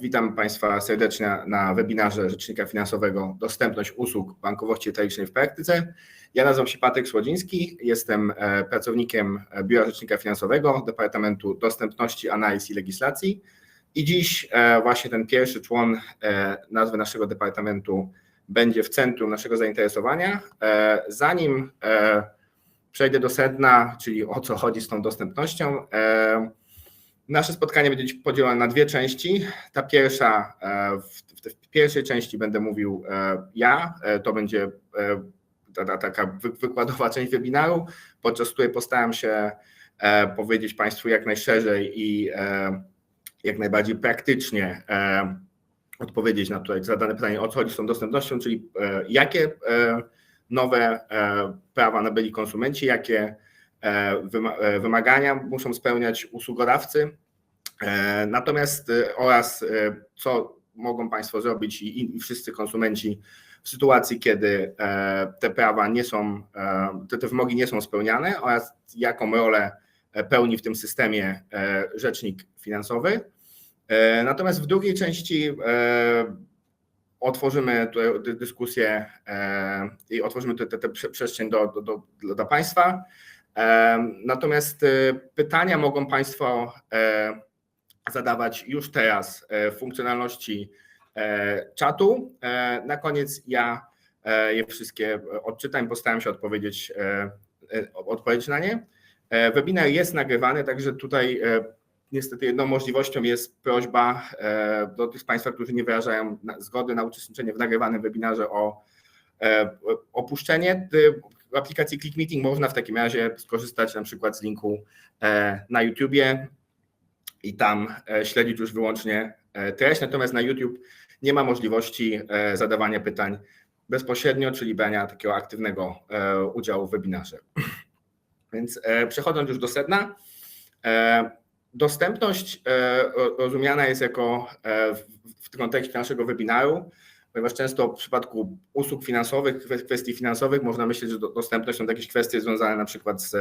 Witam Państwa serdecznie na webinarze Rzecznika Finansowego Dostępność usług bankowości detalicznej w praktyce. Ja nazywam się Patryk Słodziński, jestem e, pracownikiem Biura Rzecznika Finansowego Departamentu Dostępności, Analiz i Legislacji i dziś e, właśnie ten pierwszy człon e, nazwy naszego departamentu będzie w centrum naszego zainteresowania. Zanim przejdę do sedna, czyli o co chodzi z tą dostępnością, Nasze spotkanie będzie podzielone na dwie części. Ta pierwsza, e, w, pierwszej części będę mówił e, ja, e, to będzie taka wykładowa część webinaru, podczas której postaram się powiedzieć Państwu jak najszerzej i jak najbardziej praktycznie odpowiedzieć na tutaj zadane pytanie, o co chodzi z tą dostępnością, czyli jakie nowe prawa nabyli konsumenci, jakie wymagania muszą spełniać usługodawcy, e, natomiast oraz co mogą Państwo zrobić i, i wszyscy konsumenci w sytuacji, kiedy te prawa nie są, te, te wymogi nie są spełniane oraz jaką rolę pełni w tym systemie rzecznik finansowy. Natomiast w drugiej części otworzymy dyskusję i otworzymy tę przestrzeń do, do, do, dla Państwa. Natomiast e, pytania mogą Państwo e, zadawać już teraz w funkcjonalności e, czatu. Na koniec ja je wszystkie odczytam, postaram się odpowiedzieć, odpowiedzieć na nie. Webinar jest nagrywany, także tutaj niestety jedną możliwością jest prośba do tych z Państwa, którzy nie wyrażają zgody na uczestniczenie w nagrywanym webinarze o opuszczenie w aplikacji Click Meeting można w takim razie skorzystać na przykład z linku e, na YouTubie i tam e, śledzić już wyłącznie e, treść, natomiast na YouTube nie ma możliwości zadawania pytań bezpośrednio, czyli brania takiego aktywnego udziału w webinarze. Więc przechodząc już do sedna, dostępność rozumiana jest jako w kontekście naszego webinaru ponieważ często w przypadku usług finansowych, kwestii finansowych można myśleć, że dostępność są jakieś kwestie związane na przykład z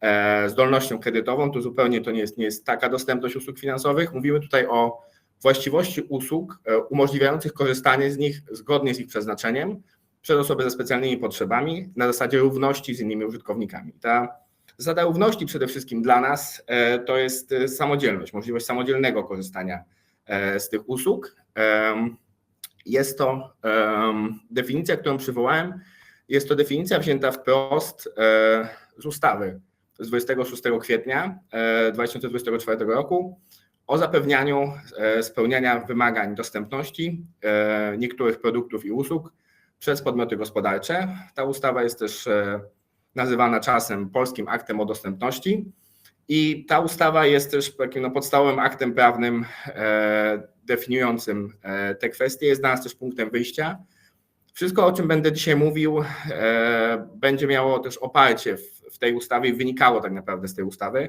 e, zdolnością kredytową, tu zupełnie to nie jest, nie jest taka dostępność usług finansowych. Mówimy tutaj o właściwości usług e, umożliwiających korzystanie z nich zgodnie z ich przeznaczeniem przez osoby ze specjalnymi potrzebami na zasadzie równości z innymi użytkownikami. Ta zasada równości przede wszystkim dla nas e, to jest samodzielność, możliwość samodzielnego korzystania z tych usług. Jest to um, definicja, którą przywołałem. Jest to definicja wzięta wprost e, z ustawy z 26 kwietnia e, 2024 roku o zapewnianiu e, spełniania wymagań dostępności e, niektórych produktów i usług przez podmioty gospodarcze. Ta ustawa jest też e, nazywana czasem Polskim Aktem o Dostępności. I ta ustawa jest też takim no, podstawowym aktem prawnym e, definiującym e, te kwestie, jest dla nas też punktem wyjścia. Wszystko, o czym będę dzisiaj mówił, e, będzie miało też oparcie w, tej ustawie i wynikało tak naprawdę z tej ustawy.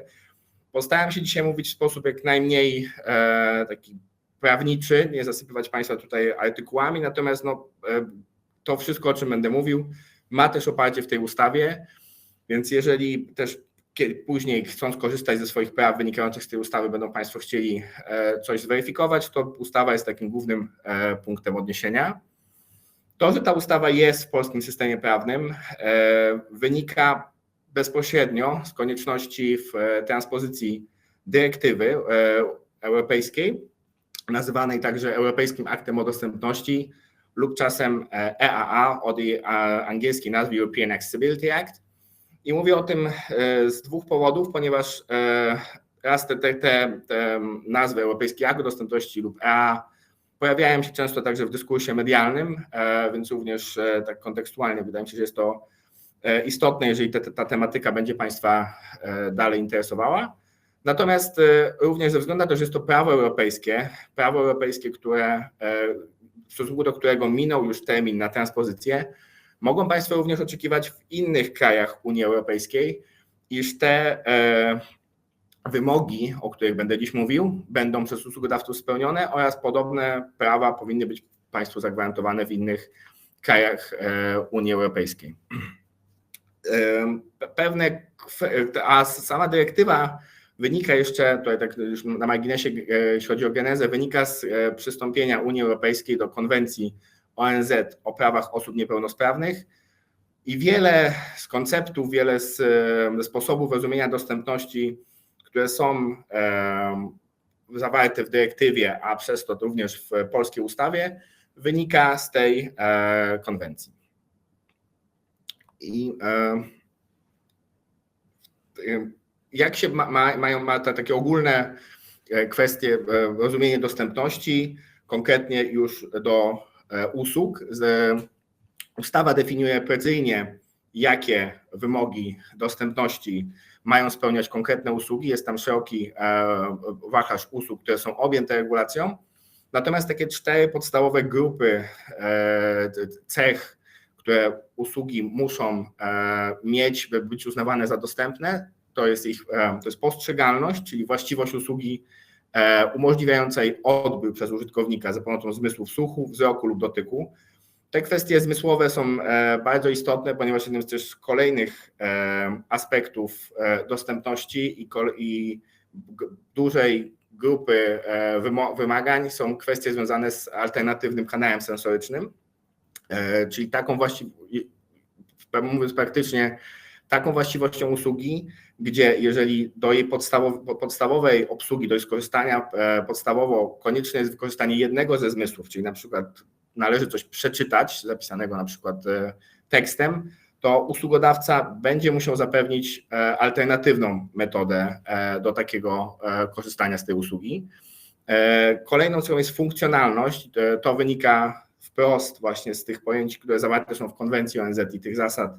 Postaram się dzisiaj mówić w sposób jak najmniej e, taki prawniczy, nie zasypywać Państwa tutaj artykułami, natomiast no, to wszystko, o czym będę mówił, ma też oparcie w tej ustawie, więc jeżeli też później chcąc korzystać ze swoich praw wynikających z tej ustawy, będą Państwo chcieli e, coś zweryfikować, to ustawa jest takim głównym e, punktem odniesienia. To, że ta ustawa jest w polskim systemie prawnym, e, wynika bezpośrednio z konieczności w transpozycji dyrektywy europejskiej, nazywanej także Europejskim Aktem o Dostępności lub czasem EAA od jej angielskiej nazwy European Accessibility Act i mówię o tym e, z dwóch powodów, ponieważ e, raz te, te, te, te nazwy Europejski Akt Dostępności lub EA pojawiają się często także w dyskursie medialnym, e, więc również tak kontekstualnie wydaje mi się, że jest to istotne, jeżeli te, ta tematyka będzie Państwa dalej interesowała. Natomiast również ze względu na to, że jest to prawo europejskie, prawo europejskie, które, w stosunku do którego minął już termin na transpozycję, Mogą Państwo również oczekiwać w innych krajach Unii Europejskiej, iż te e, wymogi, o których będę dziś mówił, będą przez usługodawców spełnione oraz podobne prawa powinny być Państwu zagwarantowane w innych krajach e, Unii Europejskiej. E, pewne, a sama dyrektywa wynika jeszcze, tutaj tak już na marginesie, jeśli chodzi o genezę, wynika z przystąpienia Unii Europejskiej do konwencji ONZ o prawach osób niepełnosprawnych i wiele z konceptów, wiele z e, sposobów rozumienia dostępności, które są zawarte w dyrektywie, a przez to również w polskiej ustawie, wynika z tej konwencji. I jak się ma, ma, mają ma te takie ogólne e, kwestie, e, rozumienie dostępności, konkretnie już do e, usług. Ustawa definiuje precyzyjnie, jakie wymogi dostępności mają spełniać konkretne usługi. Jest tam szeroki wachlarz usług, które są objęte regulacją. Natomiast takie cztery podstawowe grupy cech, które usługi muszą mieć, by być uznawane za dostępne, to jest ich to jest postrzegalność, czyli właściwość usługi e, umożliwiającej odbiór przez użytkownika za pomocą zmysłów słuchu, wzroku lub dotyku. Te kwestie zmysłowe są e, bardzo istotne, ponieważ jednym z też kolejnych e, aspektów dostępności i, dużej grupy wymagań są kwestie związane z alternatywnym kanałem sensorycznym, czyli taką właściwość, mówiąc praktycznie, taką właściwością usługi, gdzie jeżeli do jej podstawowej obsługi, do jej skorzystania e, podstawowo konieczne jest wykorzystanie jednego ze zmysłów, czyli na przykład należy coś przeczytać, zapisanego na przykład e, tekstem, to usługodawca będzie musiał zapewnić e, alternatywną metodę do takiego korzystania z tej usługi. Kolejną cechą jest funkcjonalność. To wynika wprost właśnie z tych pojęć, które zawarte są w konwencji ONZ i tych zasad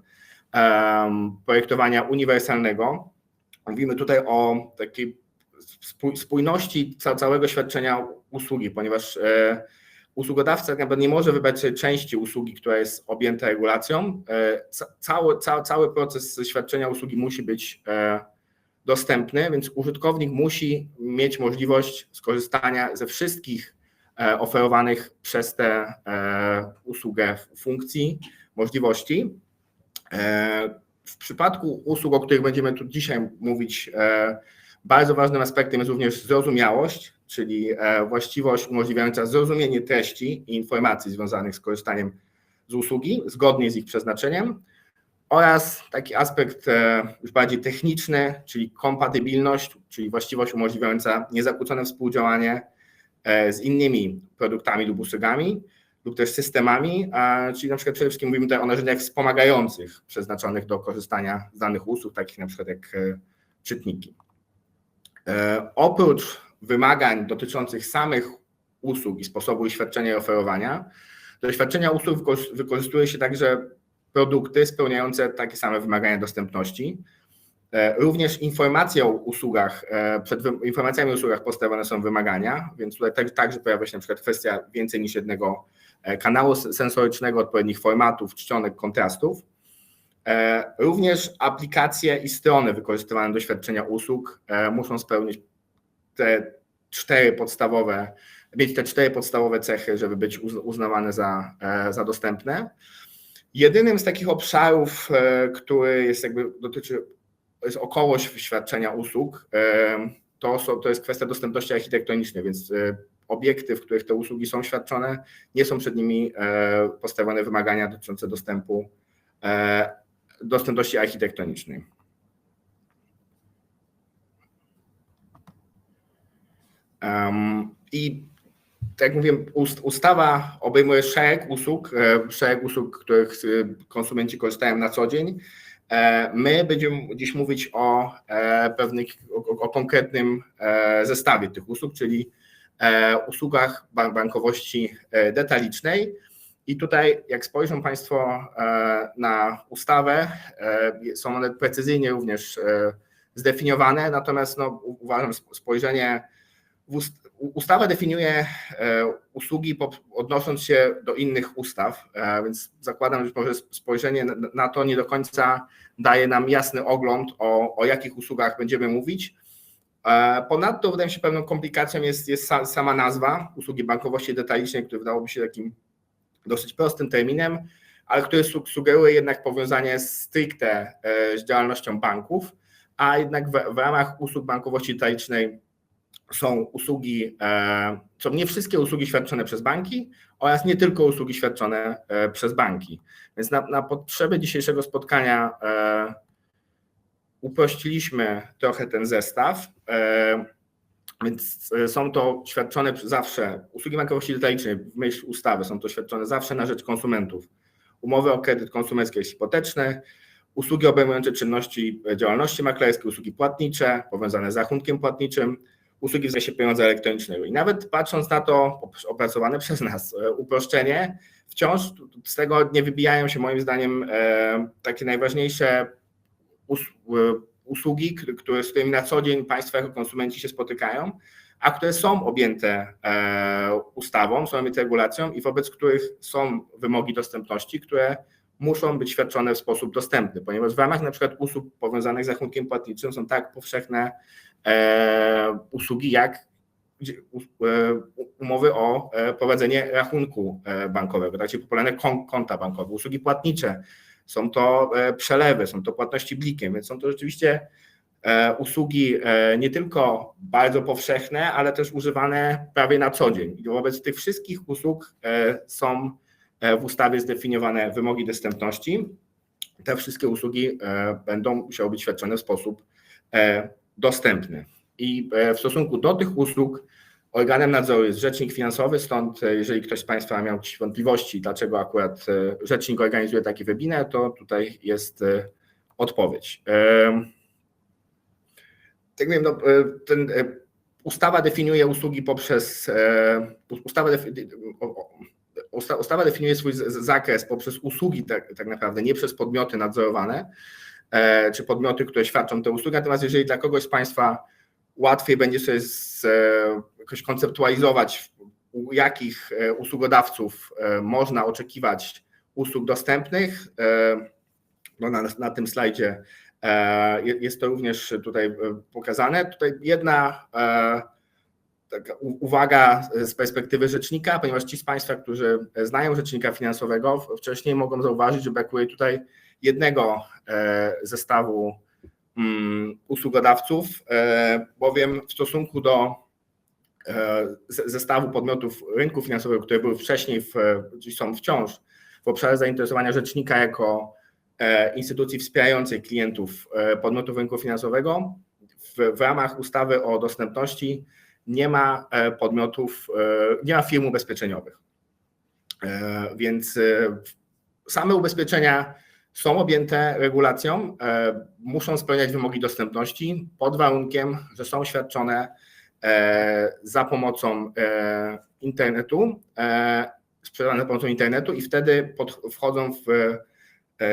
projektowania uniwersalnego. Mówimy tutaj o takiej spójności całego świadczenia usługi, ponieważ e, usługodawca nie może wybrać części usługi, która jest objęta regulacją. E, cały, cały, cały proces świadczenia usługi musi być e, dostępny, więc użytkownik musi mieć możliwość skorzystania ze wszystkich oferowanych przez tę usługę funkcji, możliwości. W przypadku usług, o których będziemy tu dzisiaj mówić, e, bardzo ważnym aspektem jest również zrozumiałość, czyli e, właściwość umożliwiająca zrozumienie treści i informacji związanych z korzystaniem z usługi zgodnie z ich przeznaczeniem oraz taki aspekt e, już bardziej techniczny, czyli kompatybilność, czyli właściwość umożliwiająca niezakłócone współdziałanie z innymi produktami lub usługami, lub też systemami, czyli na przykład przede wszystkim mówimy tutaj o narzędziach wspomagających przeznaczonych do korzystania z danych usług, takich na przykład jak e, czytniki. E, oprócz wymagań dotyczących samych usług i sposobu ich świadczenia i oferowania, do świadczenia usług wykorzystuje się także produkty spełniające takie same wymagania dostępności. E, również informacje o usługach, przed informacjami o usługach postawione są wymagania, więc tutaj także pojawia się na przykład kwestia więcej niż jednego kanału sensorycznego, odpowiednich formatów, czcionek, kontrastów. E, również aplikacje i strony wykorzystywane do świadczenia usług e, muszą spełnić te cztery podstawowe, mieć te cztery podstawowe cechy, żeby być uznawane za, za dostępne. Jedynym z takich obszarów, który jest jakby dotyczy, jest około świadczenia usług, to, to jest kwestia dostępności architektonicznej, więc obiekty, w których te usługi są świadczone, nie są przed nimi e, postawione wymagania dotyczące dostępu, e, dostępności architektonicznej. I tak jak mówiłem, ustawa obejmuje szereg usług, e, szereg usług, których konsumenci korzystają na co dzień. My będziemy dziś mówić o pewnych, o, o konkretnym zestawie tych usług, czyli usługach bankowości e, detalicznej. I tutaj, jak spojrzą Państwo e, na ustawę, są one precyzyjnie również zdefiniowane, natomiast no, uważam spojrzenie, ustawa definiuje usługi odnosząc się do innych ustaw, więc zakładam, że może spojrzenie na to nie do końca daje nam jasny ogląd o, o jakich usługach będziemy mówić. E, ponadto wydaje mi się pewną komplikacją jest, jest sama nazwa usługi bankowości detalicznej, który wydałoby się takim dosyć prostym terminem, ale który sugeruje jednak powiązanie stricte e, z działalnością banków, a jednak w, w ramach usług bankowości detalicznej są usługi, e, są nie wszystkie usługi świadczone przez banki oraz nie tylko usługi świadczone przez banki. Więc na, na potrzeby dzisiejszego spotkania uprościliśmy trochę ten zestaw. E, Więc e, są to świadczone zawsze, usługi detalicznej w myśl ustawy są to świadczone zawsze na rzecz konsumentów. Umowy o kredyt konsumencki jest hipoteczny, usługi obejmujące czynności e, działalności maklerskiej, usługi płatnicze powiązane z rachunkiem płatniczym, usługi w zakresie pieniądza elektronicznego. I nawet patrząc na to opracowane przez nas uproszczenie, wciąż z tego nie wybijają się moim zdaniem takie najważniejsze usługi, które, z którymi na co dzień Państwo jako konsumenci się spotykają, a które są objęte e, ustawą, są objęte regulacją i wobec których są wymogi dostępności, które muszą być świadczone w sposób dostępny, ponieważ w ramach na przykład usług powiązanych z rachunkiem płatniczym są tak powszechne e, usługi jak e, umowy o e, prowadzenie rachunku e, bankowego, tak, czyli popularne kon- konta bankowe, usługi płatnicze, są to e, przelewy, są to płatności blikiem, więc są to rzeczywiście e, usługi e, nie tylko bardzo powszechne, ale też używane prawie na co dzień. I wobec tych wszystkich usług są w ustawie zdefiniowane wymogi dostępności. Te wszystkie usługi będą musiały być świadczone w sposób dostępny. I w stosunku do tych usług organem nadzoru jest rzecznik finansowy, stąd e, jeżeli ktoś z Państwa miał jakieś wątpliwości, dlaczego akurat e, rzecznik organizuje taki webinar, to tutaj jest e, odpowiedź. Tak wiem, no, ten, ustawa definiuje usługi poprzez ustawa, ustawa definiuje swój zakres poprzez usługi tak, tak naprawdę, nie przez podmioty nadzorowane czy podmioty, które świadczą te usługi. Natomiast jeżeli dla kogoś z Państwa łatwiej będzie sobie z, e, jakoś konceptualizować, u jakich e, usługodawców e, można oczekiwać usług dostępnych, no na, na tym slajdzie je- jest to również tutaj pokazane. Tutaj jedna taka uwaga z perspektywy rzecznika, ponieważ ci z Państwa, którzy znają rzecznika finansowego, wcześniej mogą zauważyć, że brakuje tutaj jednego zestawu usługodawców, e, bowiem w stosunku do e, zestawu podmiotów rynku finansowego, które były wcześniej, w, są wciąż w obszarze zainteresowania rzecznika jako e, instytucji wspierającej klientów podmiotów rynku finansowego, w, w ramach ustawy o dostępności nie ma podmiotów, nie ma firm ubezpieczeniowych. Więc same ubezpieczenia są objęte regulacją, e, muszą spełniać wymogi dostępności pod warunkiem, że są świadczone e, za pomocą e, internetu, e, sprzedane za pomocą internetu i wtedy pod, wchodzą w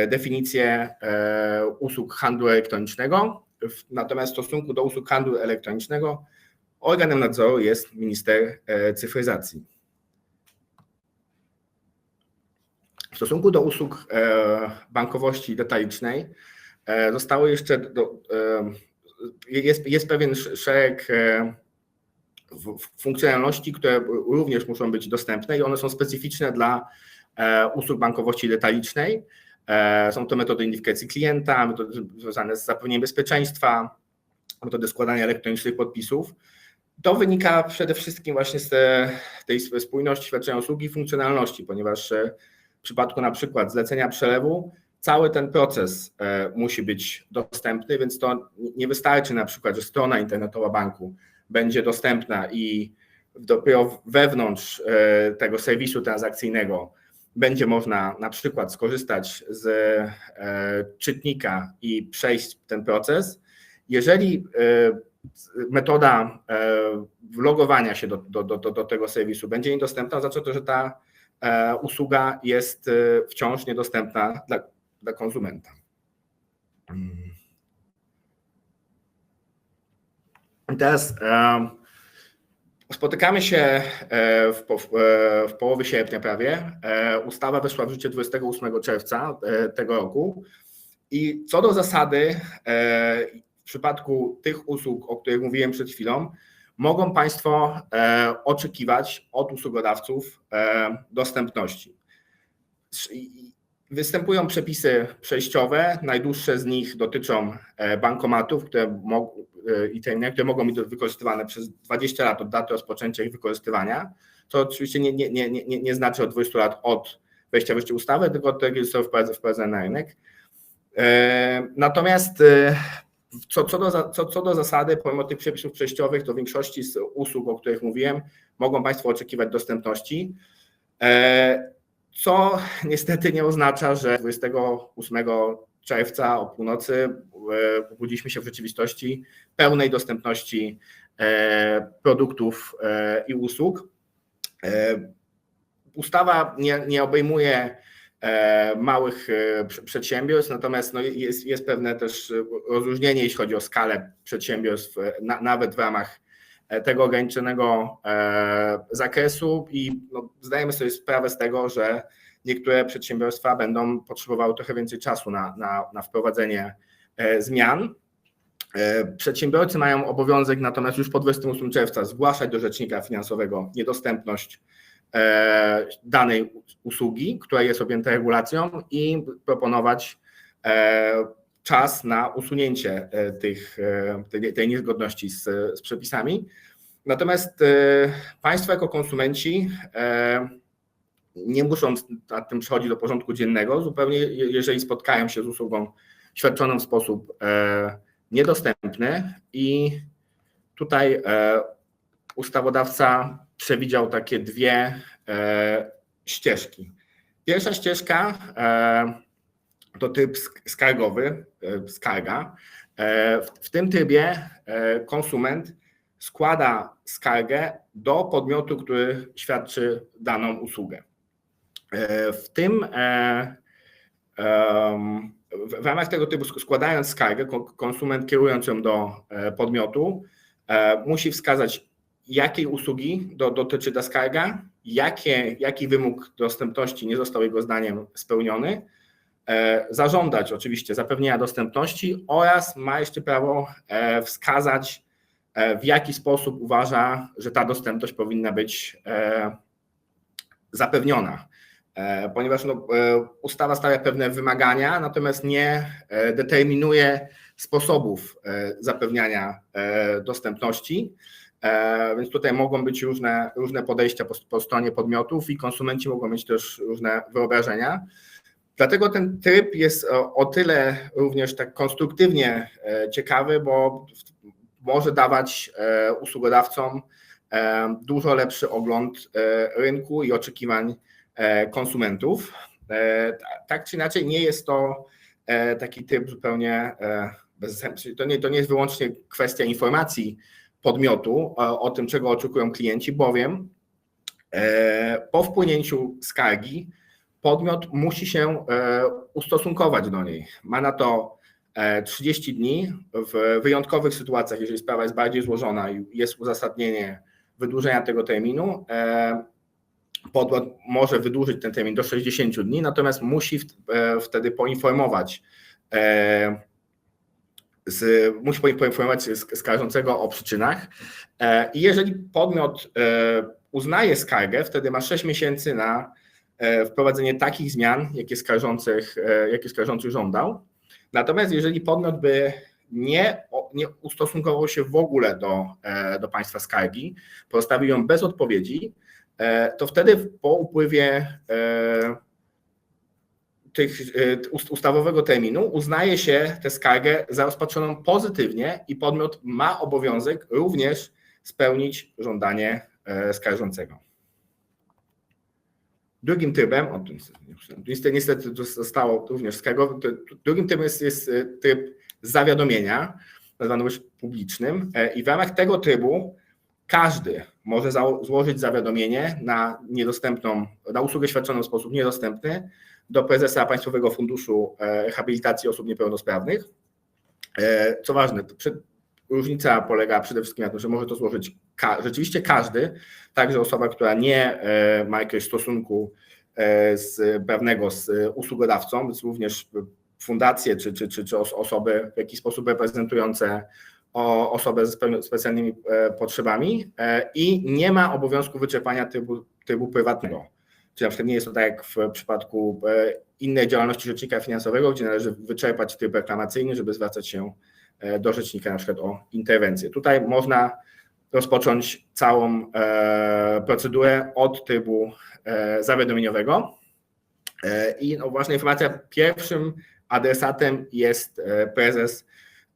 definicję usług handlu elektronicznego. Natomiast w stosunku do usług handlu elektronicznego organem nadzoru jest minister cyfryzacji. W stosunku do usług e, bankowości detalicznej e, zostało jeszcze do, e, jest, jest pewien sz- szereg e, funkcjonalności, które również muszą być dostępne i one są specyficzne dla e, usług bankowości detalicznej. E, Są to metody identyfikacji klienta, metody związane z zapewnieniem bezpieczeństwa, metody składania elektronicznych podpisów. To wynika przede wszystkim właśnie z te- tej spójności świadczenia usługi i funkcjonalności, ponieważ e, w przypadku na przykład zlecenia przelewu cały ten proces e, musi być dostępny, więc to nie wystarczy na przykład, że strona internetowa banku będzie dostępna i dopiero wewnątrz e, tego serwisu transakcyjnego będzie można na przykład skorzystać z e, czytnika i przejść ten proces. Jeżeli metoda wlogowania się do, do, do, do tego serwisu będzie niedostępna, oznacza to, że ta usługa jest e, wciąż niedostępna dla, dla konsumenta. Mm. Teraz e, spotykamy się e, w, w, e, połowie sierpnia prawie. E, Ustawa weszła w życie 28 czerwca e, tego roku. I co do zasady, e, w przypadku tych usług, o których mówiłem przed chwilą, mogą Państwo e, oczekiwać od usługodawców e, dostępności. Występują przepisy przejściowe. Najdłuższe z nich dotyczą e, bankomatów które i które mogą być wykorzystywane przez 20 lat od daty rozpoczęcia ich wykorzystywania. To oczywiście nie, nie, nie, nie, nie znaczy od 20 lat od wejścia w życie ustawy, tylko od tego, kiedy zostały wprowadzone- na rynek. Natomiast co, co, do, co, co do zasady, pomimo tych przepisów przejściowych, to w większości z usług, o których mówiłem, mogą Państwo oczekiwać dostępności. E, Co niestety nie oznacza, że 28 czerwca o północy e, obudziliśmy się w rzeczywistości pełnej dostępności e, produktów i usług. Ustawa nie, nie obejmuje małych e, pr- przedsiębiorstw, natomiast no jest, jest pewne też rozróżnienie, jeśli chodzi o skalę przedsiębiorstw, e, na, nawet w ramach e, tego ograniczonego e, zakresu i no, zdajemy sobie sprawę z tego, że niektóre przedsiębiorstwa będą potrzebowały trochę więcej czasu na, na, na wprowadzenie e, zmian. E, Przedsiębiorcy mają obowiązek natomiast już po 28 czerwca zgłaszać do rzecznika finansowego niedostępność e, danej usługi, która jest objęta regulacją i proponować e, czas na usunięcie e, tych, e, tej, niezgodności z, z przepisami. Natomiast e, Państwo jako konsumenci e, nie muszą nad tym przechodzić do porządku dziennego, zupełnie je- jeżeli spotkają się z usługą świadczoną w sposób e, niedostępny i tutaj e, ustawodawca przewidział takie dwie e, ścieżki. Pierwsza ścieżka e, to typ sk- skargowy, e, skarga. W, tym trybie konsument składa skargę do podmiotu, który świadczy daną usługę. W tym w ramach tego typu sk- składając skargę, kon- konsument kierując ją do podmiotu, musi wskazać, jakiej usługi do, dotyczy ta skarga, jakie, jaki wymóg dostępności nie został jego zdaniem spełniony, e, zażądać oczywiście zapewnienia dostępności oraz ma jeszcze prawo e, wskazać, e, w jaki sposób uważa, że ta dostępność powinna być zapewniona. Ponieważ no, ustawa stawia pewne wymagania, natomiast nie determinuje sposobów zapewniania dostępności. E, Więc tutaj mogą być różne, różne podejścia po, po stronie podmiotów i konsumenci mogą mieć też różne wyobrażenia. Dlatego ten tryb jest o, o tyle również tak konstruktywnie e, ciekawy, bo może dawać e, usługodawcom dużo lepszy ogląd rynku i oczekiwań konsumentów. Ta- Tak czy inaczej, nie jest to taki typ zupełnie e, bezzębny. To nie, to nie jest wyłącznie kwestia informacji podmiotu o, tym, czego oczekują klienci, bowiem e, po wpłynięciu skargi podmiot musi się e, ustosunkować do niej. Ma na to e, 30 dni. W wyjątkowych sytuacjach, jeżeli sprawa jest bardziej złożona i jest uzasadnienie wydłużenia tego terminu, e, podmiot może wydłużyć ten termin do 60 dni, natomiast musi e, wtedy poinformować e, z, musi poinformować sk- skarżącego o przyczynach. E, I jeżeli podmiot e, uznaje skargę, wtedy ma 6 miesięcy na e, wprowadzenie takich zmian, jakie, skarżących, jakie skarżący żądał. Natomiast jeżeli podmiot by nie, nie ustosunkował się w ogóle do, do państwa skargi, pozostawił ją bez odpowiedzi, to wtedy po upływie tych e, ust- ustawowego terminu uznaje się tę skargę za rozpatrzoną pozytywnie i podmiot ma obowiązek również spełnić żądanie e, skarżącego. Drugim trybem, o, niestety, niestety, to zostało również skargowy, to- drugim trybem jest, jest e, tryb zawiadomienia, nazwany już publicznym i w ramach tego trybu każdy może złożyć zawiadomienie na niedostępną, na usługę świadczoną w sposób niedostępny do prezesa Państwowego Funduszu e, Rehabilitacji Osób Niepełnosprawnych. E, Co ważne, różnica polega przede wszystkim na tym, że może to złożyć ka- rzeczywiście każdy, także osoba, która nie e, ma jakiegoś stosunku z prawnego z usługodawcą, więc również fundacje czy, czy, czy, czy os- osoby w jakiś sposób reprezentujące osobę ze specjalnymi potrzebami i nie ma obowiązku wyczerpania trybu, trybu prywatnego. Czy na przykład nie jest to tak jak w przypadku e, innej działalności rzecznika finansowego, gdzie należy wyczerpać tryb reklamacyjny, żeby zwracać się e, do rzecznika na przykład o interwencję. Tutaj można rozpocząć całą e, procedurę od trybu zawiadomieniowego. I no, ważna informacja, pierwszym adresatem jest prezes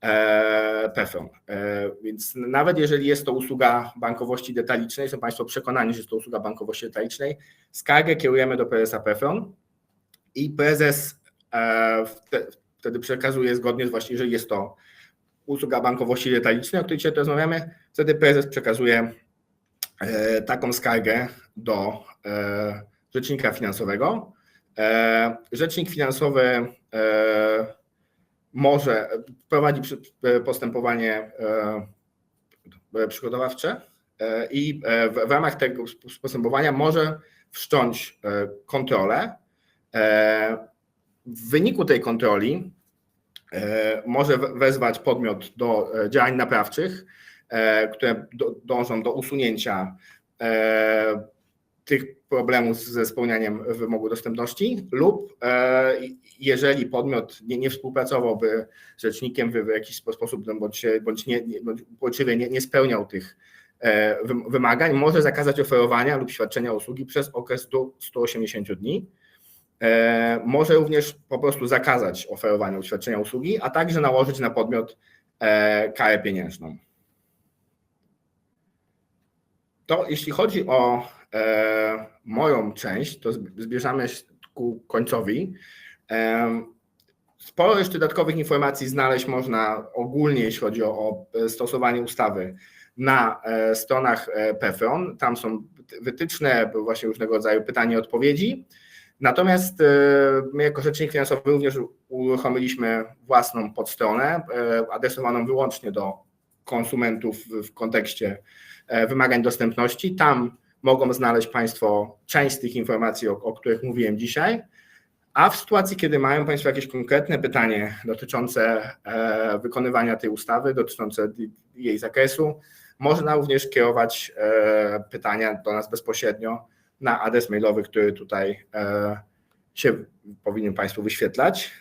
e, PFRON. E, Więc nawet jeżeli jest to usługa bankowości detalicznej, są Państwo przekonani, że jest to usługa bankowości detalicznej, skargę kierujemy do prezesa PFRON i prezes e, wte- wtedy przekazuje zgodnie z właśnie, jeżeli jest to usługa bankowości detalicznej, o której dzisiaj rozmawiamy, wtedy prezes przekazuje taką skargę do rzecznika finansowego. Rzecznik finansowy może prowadzi przy- postępowanie e, przygotowawcze e, i e, w ramach tego postępowania może wszcząć e, kontrolę. E, W wyniku tej kontroli e, może we- wezwać podmiot do e, działań naprawczych, e, które dążą do usunięcia e, tych problemów ze spełnianiem wymogu dostępności lub e, jeżeli podmiot nie, nie współpracowałby z rzecznikiem w, jakiś spo- sposób no, bądź, bądź, nie, bądź nie, nie spełniał tych e, wym- wymagań, może zakazać oferowania lub świadczenia usługi przez okres do 180 dni. E, Może również po prostu zakazać oferowania lub świadczenia usługi, a także nałożyć na podmiot karę pieniężną. To jeśli chodzi o moją część, to zb- zbierzamy się ku końcowi. Em, Sporo jeszcze dodatkowych informacji znaleźć można ogólnie, jeśli chodzi o, stosowanie ustawy na e, stronach e, PFRON. Tam są wytyczne, właśnie różnego rodzaju pytania i odpowiedzi. Natomiast e, my jako Rzecznik Finansowy również uruchomiliśmy własną podstronę e, adresowaną wyłącznie do konsumentów w- kontekście e, wymagań dostępności. Tam mogą znaleźć Państwo część z tych informacji, o, o których mówiłem dzisiaj. A w sytuacji, kiedy mają Państwo jakieś konkretne pytanie dotyczące e, wykonywania tej ustawy, dotyczące jej zakresu, można również kierować e, pytania do nas bezpośrednio na adres mailowy, który tutaj e, się powinien Państwu wyświetlać.